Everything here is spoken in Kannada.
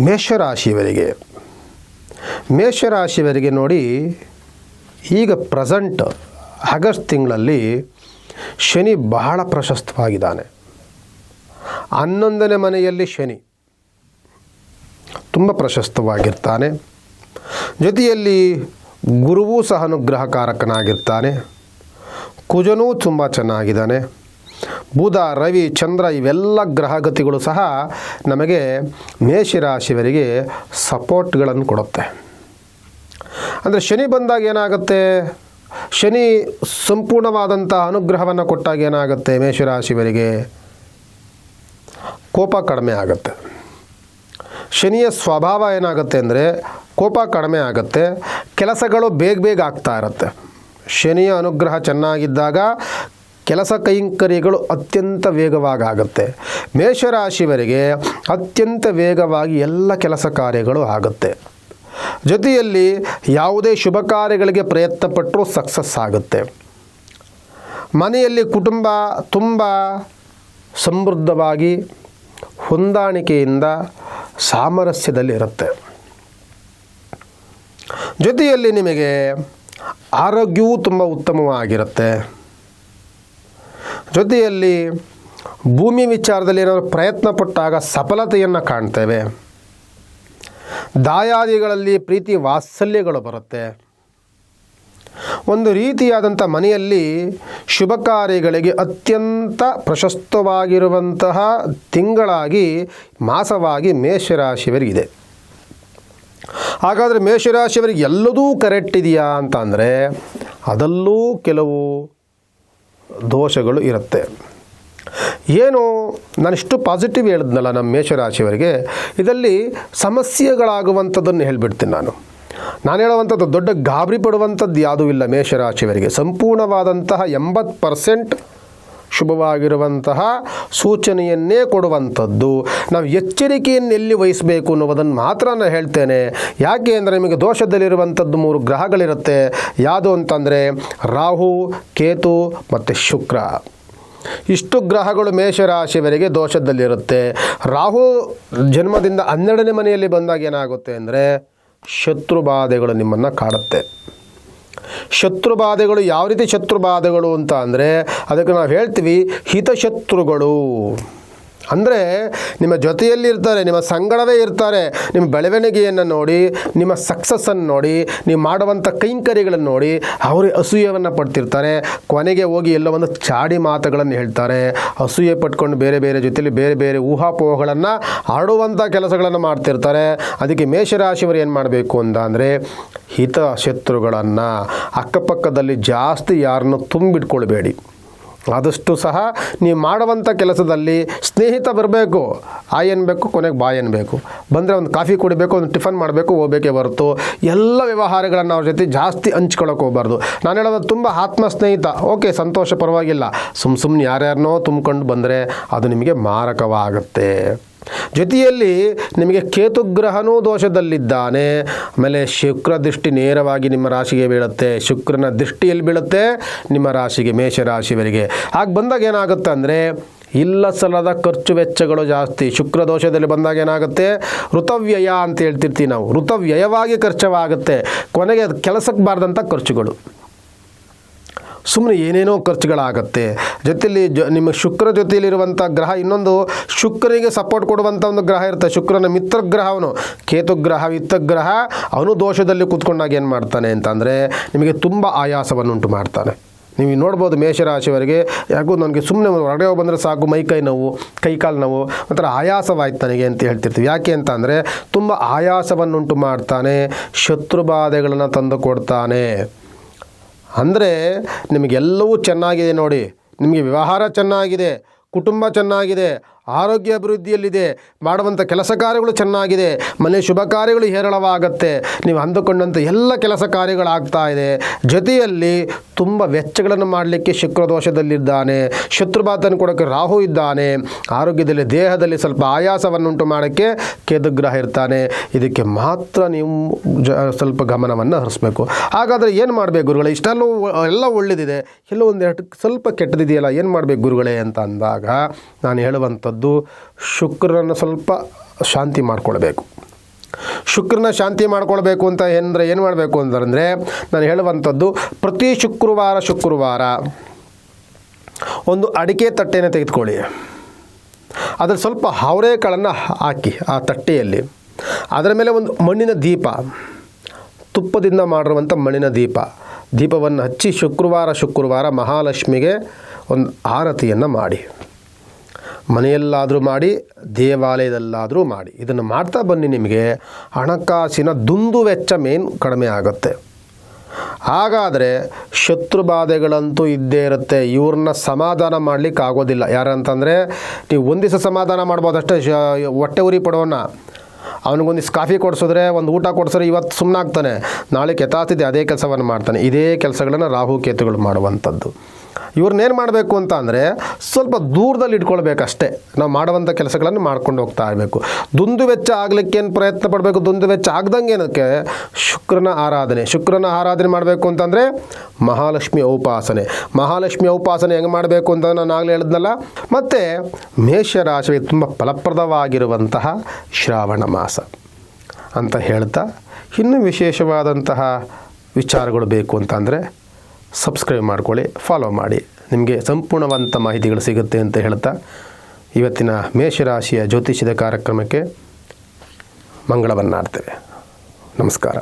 ಮೇಷರಾಶಿಯವರಿಗೆ. ಮೇಷರಾಶಿಯವರಿಗೆ ನೋಡಿ, ಈಗ ಪ್ರೆಸೆಂಟ್ ಆಗಸ್ಟ್ ತಿಂಗಳಲ್ಲಿ ಶನಿ ಬಹಳ ಪ್ರಶಸ್ತವಾಗಿದ್ದಾನೆ. ಹನ್ನೊಂದನೇ ಮನೆಯಲ್ಲಿ ಶನಿ ತುಂಬ ಪ್ರಶಸ್ತವಾಗಿರ್ತಾನೆ. ಜೊತೆಯಲ್ಲಿ ಗುರುವೂ ಸಹ ಅನುಗ್ರಹಕಾರಕನಾಗಿರ್ತಾನೆ. ಕುಜನೂ ತುಂಬ ಚೆನ್ನಾಗಿದ್ದಾನೆ. ಬುಧ, ರವಿ, ಚಂದ್ರ ಇವೆಲ್ಲ ಗ್ರಹಗತಿಗಳು ಸಹ ನಮಗೆ ಮೇಷರಾಶಿಯವರಿಗೆ ಸಪೋರ್ಟ್ಗಳನ್ನು ಕೊಡುತ್ತೆ. ಅಂದರೆ ಶನಿ ಬಂದಾಗ ಏನಾಗುತ್ತೆ? ಶನಿ ಸಂಪೂರ್ಣವಾದಂಥ ಅನುಗ್ರಹವನ್ನು ಕೊಟ್ಟಾಗ ಏನಾಗುತ್ತೆ? ಮೇಷರಾಶಿಯವರಿಗೆ ಕೋಪ ಕಡಿಮೆ ಆಗುತ್ತೆ. ಶನಿಯ ಸ್ವಭಾವ ಏನಾಗುತ್ತೆ ಅಂದರೆ ಕೋಪ ಕಡಿಮೆ ಆಗುತ್ತೆ. ಕೆಲಸಗಳು ಬೇಗ ಬೇಗ ಆಗ್ತಾ ಇರುತ್ತೆ. ಶನಿಯ ಅನುಗ್ರಹ ಚೆನ್ನಾಗಿದ್ದಾಗ ಕೆಲಸ ಕೈಂಕರ್ಯಗಳು ಅತ್ಯಂತ ವೇಗವಾಗಿ ಆಗುತ್ತೆ ಮೇಷರಾಶಿವರಿಗೆ ಅತ್ಯಂತ ವೇಗವಾಗಿ ಎಲ್ಲ ಕೆಲಸ ಕಾರ್ಯಗಳು ಆಗುತ್ತೆ. ಜೊತೆಯಲ್ಲಿ ಯಾವುದೇ ಶುಭ ಕಾರ್ಯಗಳಿಗೆ ಪ್ರಯತ್ನ ಪಟ್ಟರೂ ಸಕ್ಸಸ್ ಆಗುತ್ತೆ. ಮನೆಯಲ್ಲಿ ಕುಟುಂಬ ತುಂಬ ಸಮೃದ್ಧವಾಗಿ ಹೊಂದಾಣಿಕೆಯಿಂದ ಸಾಮರಸ್ಯದಲ್ಲಿ ಇರುತ್ತೆ. ಜೊತೆಯಲ್ಲಿ ನಿಮಗೆ ಆರೋಗ್ಯವೂ ತುಂಬ ಉತ್ತಮವಾಗಿರುತ್ತೆ. ಜೊತೆಯಲ್ಲಿ ಭೂಮಿ ವಿಚಾರದಲ್ಲಿ ಏನಾದರೂ ಪ್ರಯತ್ನ ಪಟ್ಟಾಗ ಸಫಲತೆಯನ್ನು ಕಾಣ್ತೇವೆ. ದಾಯಾದಿಗಳಲ್ಲಿ ಪ್ರೀತಿ ವಾತ್ಸಲ್ಯಗಳು ಬರುತ್ತೆ. ಒಂದು ರೀತಿಯಾದಂಥ ಮನೆಯಲ್ಲಿ ಶುಭ ಕಾರ್ಯಗಳಿಗೆ ಅತ್ಯಂತ ಪ್ರಶಸ್ತವಾಗಿರುವಂತಹ ತಿಂಗಳಾಗಿ ಮಾಸವಾಗಿ ಮೇಷರಾಶಿಯವರಿಗಿದೆ. ಹಾಗಾದರೆ ಮೇಷರಾಶಿಯವರಿಗೆ ಎಲ್ಲದೂ ಕರೆಕ್ಟ್ ಇದೆಯಾ ಅಂತ ಅಂದರೆ ಅದಲ್ಲೂ ಕೆಲವು ದೋಷಗಳು ಇರುತ್ತೆ. ಏನು, ನಾನಿಷ್ಟು ಪಾಸಿಟಿವ್ ಹೇಳಿದ್ನಲ್ಲ ನಮ್ಮ ಮೇಷರಾಶಿಯವರಿಗೆ, ಇದರಲ್ಲಿ ಸಮಸ್ಯೆಗಳಾಗುವಂಥದ್ದನ್ನು ಹೇಳಿಬಿಡ್ತೀನಿ ನಾನು. ನಾನು ಹೇಳುವಂಥದ್ದು ದೊಡ್ಡ ಗಾಬರಿ ಪಡುವಂಥದ್ದು ಯಾವುದೂ ಇಲ್ಲ ಮೇಷರಾಶಿಯವರಿಗೆ. ಸಂಪೂರ್ಣವಾದಂತಹ ಎಂಬತ್ತು ಪರ್ಸೆಂಟ್ ಶುಭವಾಗಿರುವಂತಹ ಸೂಚನೆಯನ್ನೇ ಕೊಡುವಂಥದ್ದು. ನಾವು ಎಚ್ಚರಿಕೆಯನ್ನು ಎಲ್ಲಿ ವಹಿಸಬೇಕು ಅನ್ನೋದನ್ನು ಮಾತ್ರ ನಾನು ಹೇಳ್ತೇನೆ. ಯಾಕೆ ಅಂದರೆ ನಿಮಗೆ ದೋಷದಲ್ಲಿರುವಂಥದ್ದು ಮೂರು ಗ್ರಹಗಳಿರುತ್ತೆ. ಯಾವುದು ಅಂತಂದರೆ ರಾಹು, ಕೇತು ಮತ್ತು ಶುಕ್ರ. ಇಷ್ಟು ಗ್ರಹಗಳು ಮೇಷರಾಶಿವರೆಗೆ ದೋಷದಲ್ಲಿರುತ್ತೆ. ರಾಹು ಜನ್ಮದಿಂದ ಹನ್ನೆರಡನೇ ಮನೆಯಲ್ಲಿ ಬಂದಾಗ ಏನಾಗುತ್ತೆ ಅಂದರೆ ಶತ್ರುಬಾಧೆಗಳು ನಿಮ್ಮನ್ನು ಕಾಡುತ್ತೆ. ಶತ್ರುಬಾಧೆಗಳು ಯಾವ ರೀತಿ ಶತ್ರುಬಾಧೆಗಳು ಅಂತ ಅಂದರೆ ಅದಕ್ಕೆ ನಾವು ಹೇಳ್ತೀವಿ ಹಿತಶತ್ರುಗಳು. ಅಂದರೆ ನಿಮ್ಮ ಜೊತೆಯಲ್ಲಿ ಇರ್ತಾರೆ, ನಿಮ್ಮ ಸಂಗಡವೇ ಇರ್ತಾರೆ, ನಿಮ್ಮ ಬೆಳವಣಿಗೆಯನ್ನು ನೋಡಿ, ನಿಮ್ಮ ಸಕ್ಸಸ್ಸನ್ನು ನೋಡಿ, ನೀವು ಮಾಡುವಂಥ ಕೈಂಕರ್ಯಗಳನ್ನು ನೋಡಿ, ಅವರು ಅಸೂಯವನ್ನು ಪಡ್ತಿರ್ತಾರೆ. ಕೊನೆಗೆ ಹೋಗಿ ಎಲ್ಲ ಒಂದು ಚಾಡಿ ಮಾತುಗಳನ್ನು ಹೇಳ್ತಾರೆ. ಅಸೂಯೆ ಪಟ್ಕೊಂಡು ಬೇರೆ ಬೇರೆ ಜೊತೆಯಲ್ಲಿ ಬೇರೆ ಬೇರೆ ಊಹಾಪೋಹಗಳನ್ನು ಆಡುವಂಥ ಕೆಲಸಗಳನ್ನು ಮಾಡ್ತಿರ್ತಾರೆ. ಅದಕ್ಕೆ ಮೇಷರಾಶಿಯವರು ಏನು ಮಾಡಬೇಕು ಅಂತ ಅಂದರೆ ಹಿತ ಶತ್ರುಗಳನ್ನು ಅಕ್ಕಪಕ್ಕದಲ್ಲಿ ಜಾಸ್ತಿ ಯಾರನ್ನು ತುಂಬಿಟ್ಕೊಳ್ಬೇಡಿ. ಆದಷ್ಟು ಸಹ ನೀವು ಮಾಡುವಂಥ ಕೆಲಸದಲ್ಲಿ ಸ್ನೇಹಿತ ಬರಬೇಕು ಆ ಅನ್ಬೇಕು, ಕೊನೆಗೆ ಬಾಯ್ ಬೇಕು ಬಂದರೆ ಒಂದು ಕಾಫಿ ಕುಡಿಬೇಕು, ಒಂದು ಟಿಫನ್ ಮಾಡಬೇಕು, ಹೋಗಬೇಕೇ ಹೊರತು ಎಲ್ಲ ವ್ಯವಹಾರಗಳನ್ನು ಅವ್ರ ಜೊತೆ ಜಾಸ್ತಿ ಹಂಚ್ಕೊಳ್ಳೋಕೆ ಹೋಗಬಾರ್ದು. ನಾನು ಹೇಳೋದು ತುಂಬ ಆತ್ಮ ಸ್ನೇಹಿತ ಓಕೆ, ಸಂತೋಷ ಪರವಾಗಿಲ್ಲ. ಸುಮ್ಮ ಸುಮ್ಮನೆ ಯಾರ್ಯಾರನೋ ತುಂಬ್ಕೊಂಡು ಬಂದರೆ ಅದು ನಿಮಗೆ ಮಾರಕವಾಗುತ್ತೆ. ಜೊತೆಯಲ್ಲಿ ನಿಮಗೆ ಕೇತುಗ್ರಹನೂ ದೋಷದಲ್ಲಿದ್ದಾನೆ. ಆಮೇಲೆ ಶುಕ್ರ ದೃಷ್ಟಿ ನೇರವಾಗಿ ನಿಮ್ಮ ರಾಶಿಗೆ ಬೀಳುತ್ತೆ. ಶುಕ್ರನ ದೃಷ್ಟಿಯಲ್ಲಿ ಬೀಳುತ್ತೆ, ನಿಮ್ಮ ರಾಶಿಗೆ, ಮೇಷರಾಶಿಯವರಿಗೆ. ಹಾಗೆ ಬಂದಾಗ ಏನಾಗುತ್ತೆ ಅಂದರೆ ಇಲ್ಲ ಸಲ್ಲದ ಖರ್ಚು ವೆಚ್ಚಗಳು ಜಾಸ್ತಿ. ಶುಕ್ರ ದೋಷದಲ್ಲಿ ಬಂದಾಗ ಏನಾಗುತ್ತೆ? ಋತವ್ಯಯ ಅಂತ ಹೇಳ್ತಿರ್ತೀವಿ ನಾವು. ಋತವ್ಯಯವಾಗಿ ಖರ್ಚವಾಗುತ್ತೆ. ಕೊನೆಗೆ ಕೆಲಸಕ್ಕೆ ಬಾರ್ದಂಥ ಖರ್ಚುಗಳು. ಸುಮ್ಮನೆ ಏನೇನೋ ಖರ್ಚುಗಳಾಗತ್ತೆ. ಜೊತೆಯಲ್ಲಿ ಜೊ, ನಿಮ್ಮ ಶುಕ್ರ ಜೊತೆಯಲ್ಲಿರುವಂಥ ಗ್ರಹ ಇನ್ನೊಂದು ಶುಕ್ರನಿಗೆ ಸಪೋರ್ಟ್ ಕೊಡುವಂಥ ಒಂದು ಗ್ರಹ ಇರುತ್ತೆ. ಶುಕ್ರನ ಮಿತ್ರ ಗ್ರಹ ಅವನು. ಕೇತು ಗ್ರಹ ವಿತ್ತ ಗ್ರಹ ಅವನು ದೋಷದಲ್ಲಿ ಕೂತ್ಕೊಂಡಾಗ ಏನು ಮಾಡ್ತಾನೆ ಅಂತಂದರೆ ನಿಮಗೆ ತುಂಬ ಆಯಾಸವನ್ನುಂಟು ಮಾಡ್ತಾನೆ. ನೀವು ನೋಡ್ಬೋದು ಮೇಷರಾಶಿಯವರಿಗೆ, ಯಾಕೋ ನನಗೆ ಸುಮ್ಮನೆ ಹೊರಗಡೆ ಬಂದರೆ ಸಾಕು, ಮೈ ಕೈ ನೋವು, ಕೈ ಕಾಲು ನೋವು, ಒಂಥರ ಆಯಾಸವಾಯ್ತು ನನಗೆ ಅಂತ ಹೇಳ್ತಿರ್ತೀವಿ. ಯಾಕೆ ಅಂತ ಅಂದರೆ ತುಂಬ ಆಯಾಸವನ್ನುಂಟು ಮಾಡ್ತಾನೆ, ಶತ್ರುಬಾಧೆಗಳನ್ನು ತಂದು ಕೊಡ್ತಾನೆ. ಅಂದರೆ ನಿಮಗೆಲ್ಲವೂ ಚೆನ್ನಾಗಿದೆ ನೋಡಿ. ನಿಮಗೆ ವ್ಯವಹಾರ ಚೆನ್ನಾಗಿದೆ ಕುಟುಂಬ ಚೆನ್ನಾಗಿದೆ ಆರೋಗ್ಯ ಅಭಿವೃದ್ಧಿಯಲ್ಲಿದೆ. ಮಾಡುವಂಥ ಕೆಲಸ ಕಾರ್ಯಗಳು ಚೆನ್ನಾಗಿದೆ. ಮನೆ ಶುಭ ಕಾರ್ಯಗಳು ಹೇರಳವಾಗತ್ತೆ. ನೀವು ಅಂದುಕೊಂಡಂಥ ಎಲ್ಲ ಕೆಲಸ ಕಾರ್ಯಗಳಾಗ್ತಾ ಇದೆ. ಜೊತೆಯಲ್ಲಿ ತುಂಬ ವೆಚ್ಚಗಳನ್ನು ಮಾಡಲಿಕ್ಕೆ ಶುಕ್ರ ದೋಷದಲ್ಲಿದ್ದಾನೆ. ಶತ್ರುಬಾಧನ ಕೊಡೋಕ್ಕೆ ರಾಹು ಇದ್ದಾನೆ. ಆರೋಗ್ಯದಲ್ಲಿ, ದೇಹದಲ್ಲಿ ಸ್ವಲ್ಪ ಆಯಾಸವನ್ನುಂಟು ಮಾಡೋಕ್ಕೆ ಕೇದುಗ್ರಹ ಇರ್ತಾನೆ. ಇದಕ್ಕೆ ಮಾತ್ರ ನೀವು ಜ, ಸ್ವಲ್ಪ ಗಮನವನ್ನು ಹರಿಸ್ಬೇಕು. ಹಾಗಾದರೆ ಏನು ಮಾಡಬೇಕು ಗುರುಗಳೇ? ಇಷ್ಟೆಲ್ಲ ಎಲ್ಲ ಒಳ್ಳೆದಿದೆ. ಎಲ್ಲೋ ಒಂದೆರಡು ಸ್ವಲ್ಪ ಕೆಟ್ಟದಿದೆಯಲ್ಲ, ಏನು ಮಾಡಬೇಕು ಗುರುಗಳೇ ಅಂತ ಅಂದಾಗ, ನಾನು ಹೇಳುವಂಥದ್ದು ಶುಕ್ರನನ್ನು ಸ್ವಲ್ಪ ಶಾಂತಿ ಮಾಡಿಕೊಳ್ಬೇಕು. ಶುಕ್ರನ ಶಾಂತಿ ಮಾಡ್ಕೊಳ್ಬೇಕು ಅಂತ ಏನಂದರೆ ಏನು ಮಾಡಬೇಕು ಅಂತಂದರೆ ನಾನು ಹೇಳುವಂಥದ್ದು ಪ್ರತಿ ಶುಕ್ರವಾರ ಶುಕ್ರವಾರ ಒಂದು ಅಡಿಕೆ ತಟ್ಟೆಯನ್ನು ತೆಗೆದುಕೊಳ್ಳಿ. ಅದರ ಸ್ವಲ್ಪ ಹಾವರೇಕಾಳನ್ನು ಹಾಕಿ ಆ ತಟ್ಟೆಯಲ್ಲಿ. ಅದರ ಮೇಲೆ ಒಂದು ಮಣ್ಣಿನ ದೀಪ, ತುಪ್ಪದಿಂದ ಮಾಡಿರುವಂಥ ಮಣ್ಣಿನ ದೀಪ. ದೀಪವನ್ನು ಹಚ್ಚಿ ಶುಕ್ರವಾರ ಶುಕ್ರವಾರ ಮಹಾಲಕ್ಷ್ಮಿಗೆ ಒಂದು ಆರತಿಯನ್ನು ಮಾಡಿ. ಮನೆಯಲ್ಲಾದರೂ ಮಾಡಿ, ದೇವಾಲಯದಲ್ಲಾದರೂ ಮಾಡಿ. ಇದನ್ನು ಮಾಡ್ತಾ ಬನ್ನಿ ನಿಮಗೆ. ಹಣಕಾಸಿನ ದುಂದು ವೆಚ್ಚ ಮೇನ್ ಕಡಿಮೆ ಆಗುತ್ತೆ. ಹಾಗಾದರೆ ಶತ್ರು ಬಾಧೆಗಳಂತೂ ಇದ್ದೇ ಇರುತ್ತೆ. ಇವ್ರನ್ನ ಸಮಾಧಾನ ಮಾಡಲಿಕ್ಕೆ ಆಗೋದಿಲ್ಲ. ಯಾರಂತಂದರೆ, ನೀವು ಒಂದು ದಿವಸ ಸಮಾಧಾನ ಮಾಡ್ಬೋದಷ್ಟೇ ಹೊಟ್ಟೆ ಉರಿ ಪಡೋಣ ಅವನಿಗೊಂದಿಷ್ಟು ಕಾಫಿ ಕೊಡಿಸಿದ್ರೆ, ಒಂದು ಊಟ ಕೊಡಿಸಿದ್ರೆ ಇವತ್ತು ಸುಮ್ಮನಾಗ್ತಾನೆ ನಾಳೆ ಕೆತಾತಿದೆ ಅದೇ ಕೆಲಸವನ್ನು ಮಾಡ್ತಾನೆ. ಇದೇ ಕೆಲಸಗಳನ್ನು ರಾಹು ಕೇತುಗಳು ಮಾಡುವಂಥದ್ದು. ಇವ್ರನ್ನೇನು ಮಾಡಬೇಕು ಅಂತ ಅಂದರೆ ಸ್ವಲ್ಪ ದೂರದಲ್ಲಿ ಇಟ್ಕೊಳ್ಬೇಕಷ್ಟೇ. ನಾವು ಮಾಡುವಂಥ ಕೆಲಸಗಳನ್ನು ಮಾಡ್ಕೊಂಡು ಹೋಗ್ತಾ ಇರಬೇಕು. ದುಂದು ವೆಚ್ಚ ಆಗಲಿಕ್ಕೆ ಏನು ಪ್ರಯತ್ನ ಪಡಬೇಕು? ದುಂದು ವೆಚ್ಚ ಆಗ್ದಂಗೆ ಏನಕ್ಕೆ? ಶುಕ್ರನ ಆರಾಧನೆ. ಶುಕ್ರನ ಆರಾಧನೆ ಮಾಡಬೇಕು ಅಂತಂದರೆ ಮಹಾಲಕ್ಷ್ಮಿ ಉಪಾಸನೆ. ಮಹಾಲಕ್ಷ್ಮಿ ಉಪಾಸನೆ ಹೆಂಗೆ ಮಾಡಬೇಕು ಅಂತ ನಾನು ಆಗಲೇ ಹೇಳಿದ್ನಲ್ಲ? ಮತ್ತು ಮೇಷರಾಶಿಗೆ ತುಂಬ ಫಲಪ್ರದವಾಗಿರುವಂತಹ ಶ್ರಾವಣ ಮಾಸ ಅಂತ ಹೇಳ್ತಾ, ಇನ್ನೂ ವಿಶೇಷವಾದಂತಹ ವಿಚಾರಗಳು ಬೇಕು ಅಂತಂದರೆ ಸಬ್ಸ್ಕ್ರೈಬ್ ಮಾಡ್ಕೊಳ್ಳಿ ಫಾಲೋ ಮಾಡಿ. ನಿಮಗೆ ಸಂಪೂರ್ಣವಂತ ಮಾಹಿತಿಗಳು ಸಿಗುತ್ತೆ ಅಂತ ಹೇಳ್ತಾ ಇವತ್ತಿನ ಮೇಷರಾಶಿಯ ಜ್ಯೋತಿಷ್ಯದ ಕಾರ್ಯಕ್ರಮಕ್ಕೆ ಮಂಗಳವನ್ನಾಡ್ತೇವೆ. ನಮಸ್ಕಾರ.